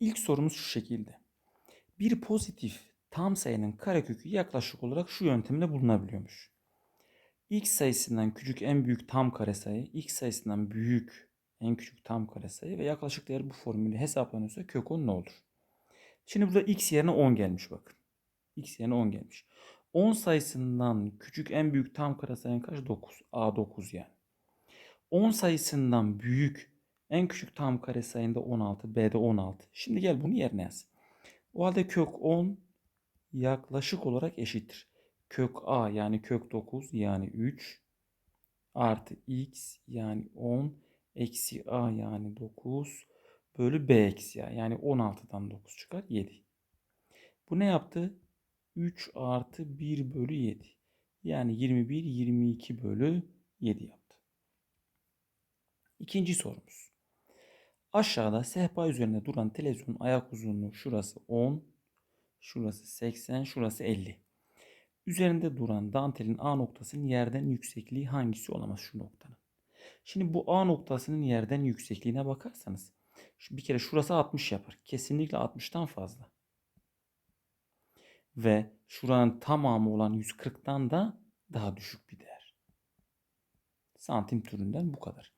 İlk sorumuz şu şekilde. Bir pozitif tam sayının karekökü yaklaşık olarak şu yöntemle bulunabiliyormuş. X sayısından küçük en büyük tam karesayı, x sayısından büyük en küçük tam karesayı ve yaklaşık değer bu formülü hesaplanıyorsa kök 10 ne olur? Şimdi burada x yerine 10 gelmiş bakın. x yerine 10 gelmiş. 10 sayısından küçük en büyük tam karesayın kaç? 9. A 9 yani. 10 sayısından büyük en küçük tam kare sayında 16, B'de 16. Şimdi gel bunu yerine yaz. O halde kök 10 yaklaşık olarak eşittir. Kök A yani kök 9 yani 3 artı x yani 10 eksi A yani 9 bölü B eksi A yani 16'dan 9 çıkar 7. Bu ne yaptı? 3 artı 1 bölü 7. Yani 21, 22 bölü 7 yaptı. İkinci sorumuz. Aşağıda sehpa üzerinde duran televizyonun ayak uzunluğu şurası 10, şurası 80, şurası 50. Üzerinde duran dantelin A noktasının yerden yüksekliği hangisi olamaz şu noktanın? Şimdi bu A noktasının yerden yüksekliğine bakarsanız bir kere şurası 60 yapar. Kesinlikle 60'tan fazla. Ve şuranın tamamı olan 140'tan da daha düşük bir değer. Santim türünden bu kadar.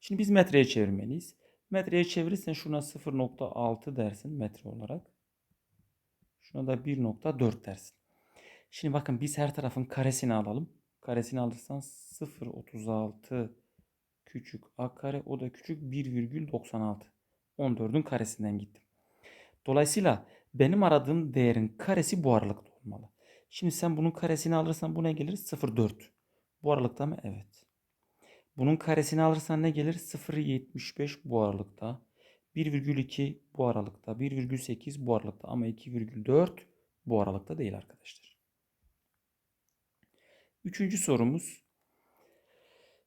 Şimdi biz metreye çevirmeliyiz. Metreye çevirirsen şuna 0.6 dersin metre olarak. Şuna da 1.4 dersin. Şimdi bakın biz her tarafın karesini alalım. Karesini alırsan 0.36 küçük a kare o da küçük 1,96. 14'ün karesinden gittim. Dolayısıyla benim aradığım değerin karesi bu aralıkta olmalı. Şimdi sen bunun karesini alırsan bu ne gelir? 0,4. Bu aralıkta mı? Evet. Bunun karesini alırsan ne gelir? 0.75 bu aralıkta. 1,2 bu aralıkta. 1,8 bu aralıkta. Ama 2,4 bu aralıkta değil arkadaşlar. Üçüncü sorumuz.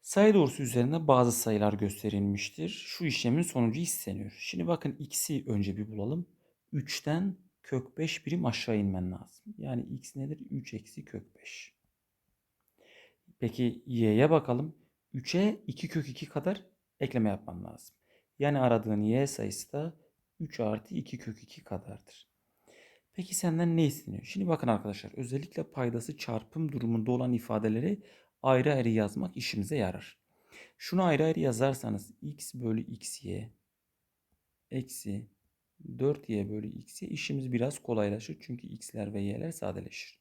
Sayı doğrusu üzerinde bazı sayılar gösterilmiştir. Şu işlemin sonucu isteniyor. Şimdi bakın x'i önce bir bulalım. 3'ten kök 5 birim aşağı inmen lazım. Yani x nedir? 3 eksi kök 5. Peki y'ye bakalım. 3'e 2 kök 2 kadar ekleme yapman lazım. Yani aradığın y sayısı da 3 artı 2 kök 2 kadardır. Peki senden ne isteniyor? Şimdi bakın arkadaşlar özellikle paydası çarpım durumunda olan ifadeleri ayrı ayrı yazmak işimize yarar. Şunu ayrı ayrı yazarsanız x bölü xy eksi 4y bölü x'ye işimiz biraz kolaylaşır. Çünkü x'ler ve y'ler sadeleşir.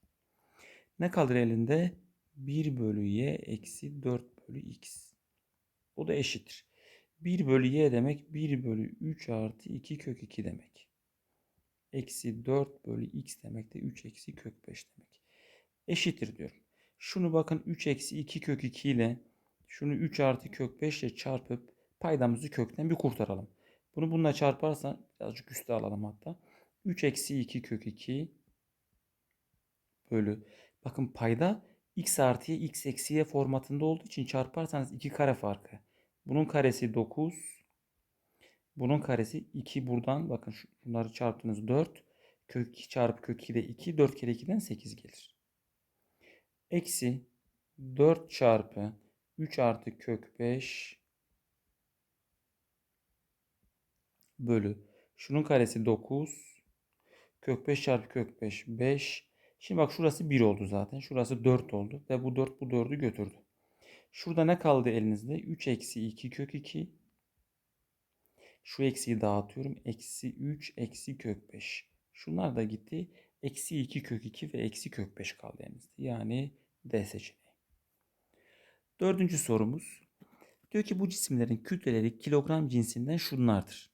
Ne kalır elinde? 1 bölü y eksi 4 bölü x. O da eşittir. 1 bölü y demek 1 bölü 3 artı 2 kök 2 demek. Eksi 4 bölü x demek de 3 eksi kök 5 demek. Eşittir diyorum. Şunu bakın 3 eksi 2 kök 2 ile şunu 3 artı kök 5 ile çarpıp paydamızı kökten bir kurtaralım. Bunu bununla çarparsan birazcık üste alalım hatta. 3 eksi 2 kök 2 bölü. Bakın payda x artıya x eksiye formatında olduğu için çarparsanız 2 kare farkı. Bunun karesi 9. Bunun karesi 2 buradan bakın şunları çarptınız 4. Kök 2 çarpı kök 2 de 2. 4 kere 2'den 8 gelir. Eksi 4 çarpı 3 artı kök 5 bölü. Şunun karesi 9. Kök 5 çarpı kök 5 5. Şimdi bak şurası 1 oldu zaten. Şurası 4 oldu. Ve bu 4 bu 4'ü götürdü. Şurada ne kaldı elinizde? 3 eksi 2 kök 2. Şu eksiyi dağıtıyorum. Eksi 3 eksi kök 5. Şunlar da gitti. Eksi 2 kök 2 ve eksi kök 5 kaldı elinizde. Yani D seçeneği. Dördüncü sorumuz. Diyor ki bu cisimlerin kütleleri kilogram cinsinden şunlardır.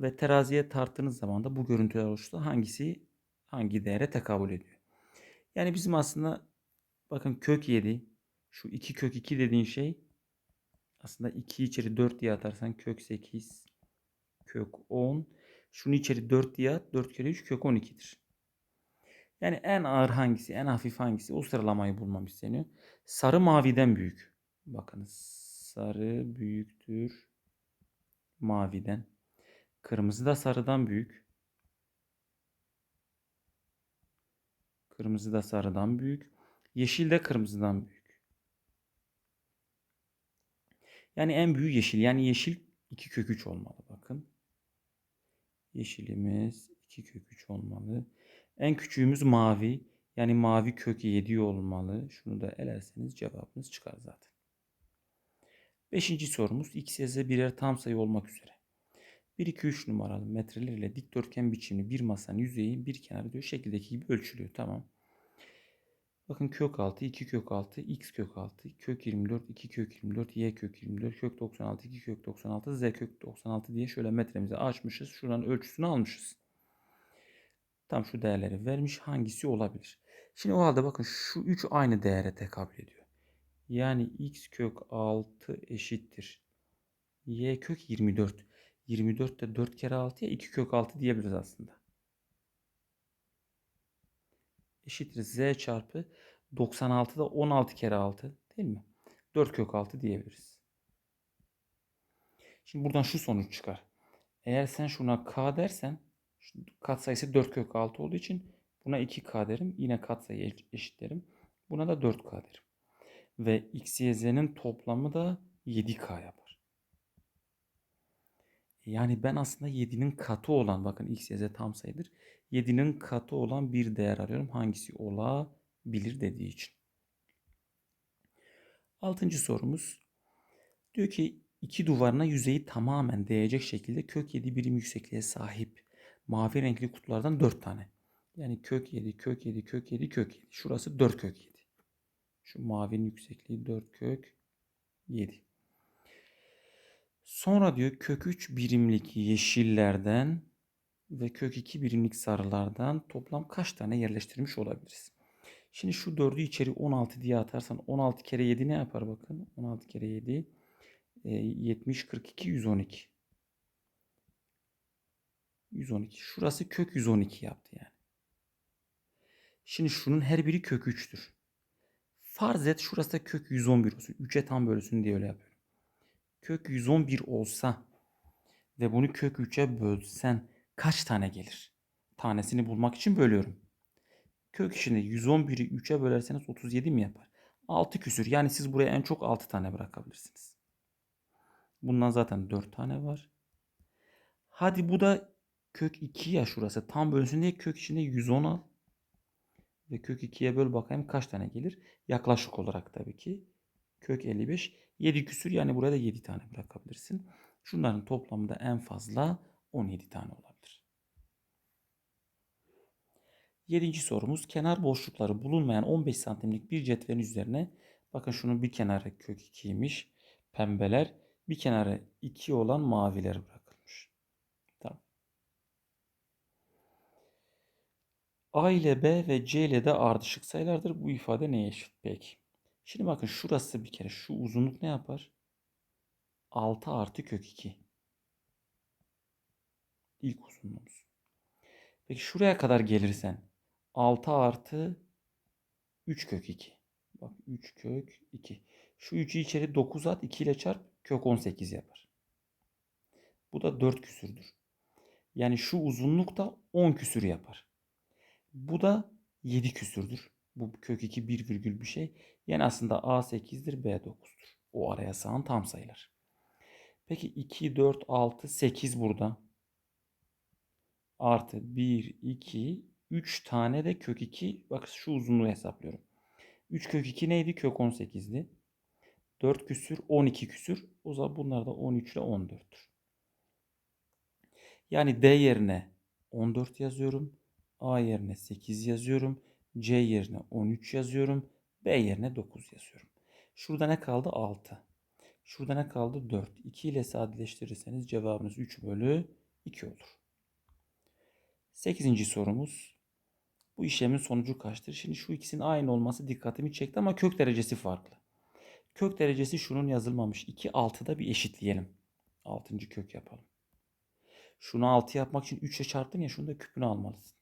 Ve teraziye tarttığınız zaman da bu görüntüler oluştu. Hangisi hangi değere tekabül ediyor? Yani bizim aslında bakın kök 7 şu 2 kök 2 dediğin şey aslında 2 içeri 4 diye atarsan kök 8 kök 10 şunu içeri 4 diye at 4 kere 3 kök 12'dir. Yani en ağır hangisi en hafif hangisi o sıralamayı bulmam isteniyor. Sarı maviden büyük. Bakınız sarı büyüktür maviden. Kırmızı da sarıdan büyük. Kırmızı da sarıdan büyük. Yeşil de kırmızıdan büyük. Yani en büyük yeşil. Yani yeşil 2 kök 3 olmalı bakın. Yeşilimiz 2 kök 3 olmalı. En küçüğümüz mavi. Yani mavi kök 7 olmalı. Şunu da elerseniz cevabınız çıkar zaten. Beşinci sorumuz x, y, z birer tam sayı olmak üzere. 1, 2, 3 numaralı metreler ile dikdörtgen biçimli bir masanın yüzeyi bir kenarı diyor şekildeki gibi ölçülüyor. Tamam. Bakın kök 6, 2 kök 6, x kök 6, kök 24, 2 kök 24, y kök 24, kök 96, 2 kök 96, z kök 96 diye şöyle metremizi açmışız. Şuranın ölçüsünü almışız. Tam şu değerleri vermiş. Hangisi olabilir? Şimdi o halde bakın şu 3 aynı değere tekabül ediyor. Yani x kök 6 eşittir. y kök 24. 24 de 4 kere 6'ya 2 kök 6 diyebiliriz aslında. Eşittir z çarpı 96 da 16 kere 6 değil mi? 4 kök 6 diyebiliriz. Şimdi buradan şu sonuç çıkar. Eğer sen şuna k dersen katsayısı 4 kök 6 olduğu için buna 2k derim. Yine katsayı eşitlerim. Buna da 4k derim. Ve x, y, z'nin toplamı da 7k yapar. Yani ben aslında 7'nin katı olan bakın x, y, z tam sayıdır. 7'nin katı olan bir değer arıyorum. Hangisi olabilir dediği için. Altıncı sorumuz. Diyor ki iki duvarına yüzeyi tamamen değecek şekilde kök 7 birim yüksekliğe sahip mavi renkli kutulardan 4 tane. Yani kök 7, kök 7, kök 7, kök 7. Şurası 4 kök 7. Şu mavinin yüksekliği 4 kök 7. Sonra diyor kök 3 birimlik yeşillerden ve kök 2 birimlik sarılardan toplam kaç tane yerleştirmiş olabiliriz? Şimdi şu 4'ü içeri 16 diye atarsan 16 kere 7 ne yapar bakın? 16 kere 7 70 42 112. 112. Şurası kök 112 yaptı yani. Şimdi şunun her biri kök 3'tür. Farz et şurası da kök 111 olsun. 3'e tam bölsün diye öyle yapıyorum. Kök 111 olsa ve bunu kök 3'e bölsen kaç tane gelir? Tanesini bulmak için bölüyorum. Kök içinde 111'i 3'e bölerseniz 37 mi yapar? 6 küsür. Yani siz buraya en çok 6 tane bırakabilirsiniz. Bundan zaten 4 tane var. Hadi bu da kök 2 ya şurası. Tam bölsün diye kök içinde 110 al. Ve kök 2'ye böl bakayım kaç tane gelir? Yaklaşık olarak tabii ki. Kök 55. 7 küsür yani burada 7 tane bırakabilirsin. Şunların toplamı da en fazla 17 tane olabilir. Yedinci sorumuz kenar boşlukları bulunmayan 15 santimlik bir cetvelin üzerine bakın şunun bir kenarı kök 2'ymiş pembeler bir kenarı 2 olan maviler bırakılmış. Tamam. A ile B ve C ile de ardışık sayılardır. Bu ifade neye eşit? Peki. Şimdi bakın şurası bir kere şu uzunluk ne yapar? 6 artı kök 2. İlk uzunluğumuz. Peki şuraya kadar gelirsen 6 artı 3 kök 2. Bak 3 kök 2. Şu 3'ü içeri 9 at 2 ile çarp kök 18 yapar. Bu da 4 küsürdür. Yani şu uzunluk da 10 küsür yapar. Bu da 7 küsürdür. Bu kök 2 1 virgül bir şey. Yani aslında A 8'dir B 9'dur. O araya sığan tam sayılar. Peki 2, 4, 6, 8 burada. Artı 1, 2, 3 tane de kök 2. Bak şu uzunluğu hesaplıyorum. 3 kök 2 neydi? Kök 18'di. 4 küsür 12 küsür. O zaman bunlar da 13 ile 14'tür. Yani D yerine 14 yazıyorum. A yerine 8 yazıyorum. C yerine 13 yazıyorum. B yerine 9 yazıyorum. Şurada ne kaldı? 6. Şurada ne kaldı? 4. 2 ile sadeleştirirseniz cevabınız 3 bölü 2 olur. 8. sorumuz. Bu işlemin sonucu kaçtır? Şimdi şu ikisinin aynı olması dikkatimi çekti ama kök derecesi farklı. Kök derecesi şunun yazılmamış. 2 6'da bir eşitleyelim. 6. kök yapalım. Şunu 6 yapmak için 3'e çarptın ya şunu da küpünü almalısın.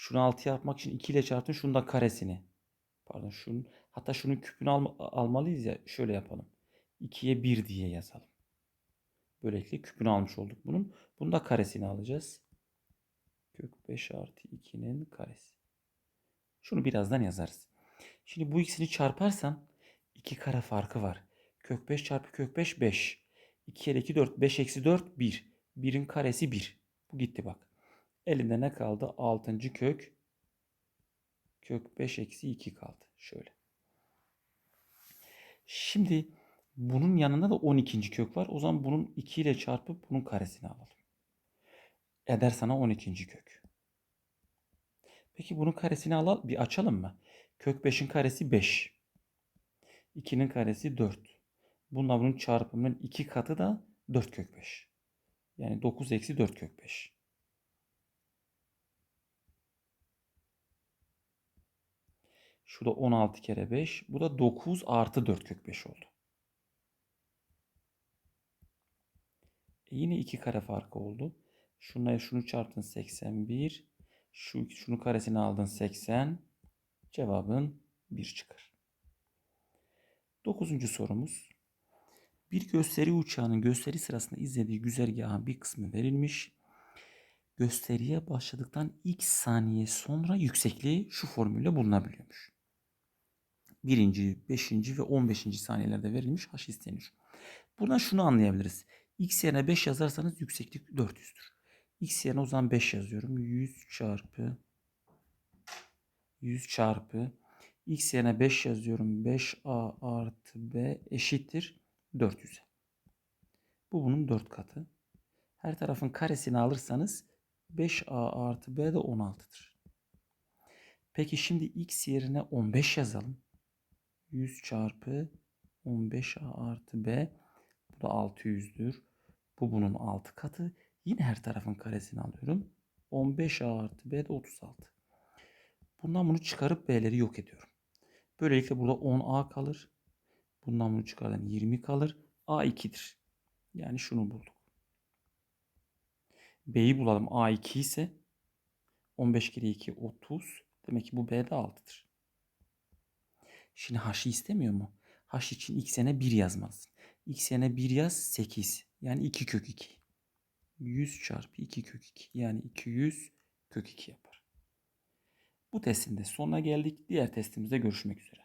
Şunu 6 yapmak için 2 ile çarptın şunu da karesini. Pardon şunun hatta şunun küpünü alma, almalıyız ya şöyle yapalım. 2'ye 1 diye yazalım. Böylelikle küpünü almış olduk bunun. Bunu da karesini alacağız. Kök 5 artı 2'nin karesi. Şunu birazdan yazarız. Şimdi bu ikisini çarparsam 2 kare farkı var. Kök 5 çarpı kök 5 5. 2 kere 2 4. 5 eksi 4 1. 1'in karesi 1. Bu gitti bak. Elinde ne kaldı? 6. kök. Kök 5 eksi 2 kaldı. Şöyle. Şimdi bunun yanında da 12. kök var. O zaman bunun 2 ile çarpıp bunun karesini alalım. Eder sana 12. kök. Peki bunun karesini alalım. Bir açalım mı? Kök 5'in karesi 5. 2'nin karesi 4. Bununla bunun çarpımının 2 katı da 4 kök 5. Yani 9 eksi 4 kök 5. Şu da 16 kere 5. Bu da 9 artı 4 kök 5 oldu. E yine 2 kare farkı oldu. Şunla şunu çarptın 81. Şu, şunu karesini aldın 80. Cevabın 1 çıkar. Dokuzuncu sorumuz. Bir gösteri uçağının gösteri sırasında izlediği güzergahın bir kısmı verilmiş. Gösteriye başladıktan x saniye sonra yüksekliği şu formülle bulunabiliyormuş. Birinci, beşinci ve on beşinci saniyelerde verilmiş h isteniyor. Buradan şunu anlayabiliriz. x yerine 5 yazarsanız yükseklik 400'dür. x yerine o zaman 5 yazıyorum. 100 çarpı 100 çarpı x yerine 5 yazıyorum. 5a artı b eşittir 400'e. Bu bunun 4 katı. Her tarafın karesini alırsanız 5a artı b de 16'dır. Peki şimdi x yerine 15 yazalım. 100 çarpı 15a artı b. Bu da 600'dür. Bu bunun 6 katı. Yine her tarafın karesini alıyorum. 15a artı b de 36. Bundan bunu çıkarıp b'leri yok ediyorum. Böylelikle burada 10a kalır. Bundan bunu çıkardan 20 kalır. a 2'dir. Yani şunu bulduk. b'yi bulalım. a 2 ise 15 kere 2 30. Demek ki bu b de 6'dır. Şimdi h'ı istemiyor mu? h için x yerine 1 yazmalısın. x yerine 1 yaz 8. Yani 2 kök 2. 100 çarpı 2 kök 2. Yani 200 kök 2 yapar. Bu testin de sonuna geldik. Diğer testimizde görüşmek üzere.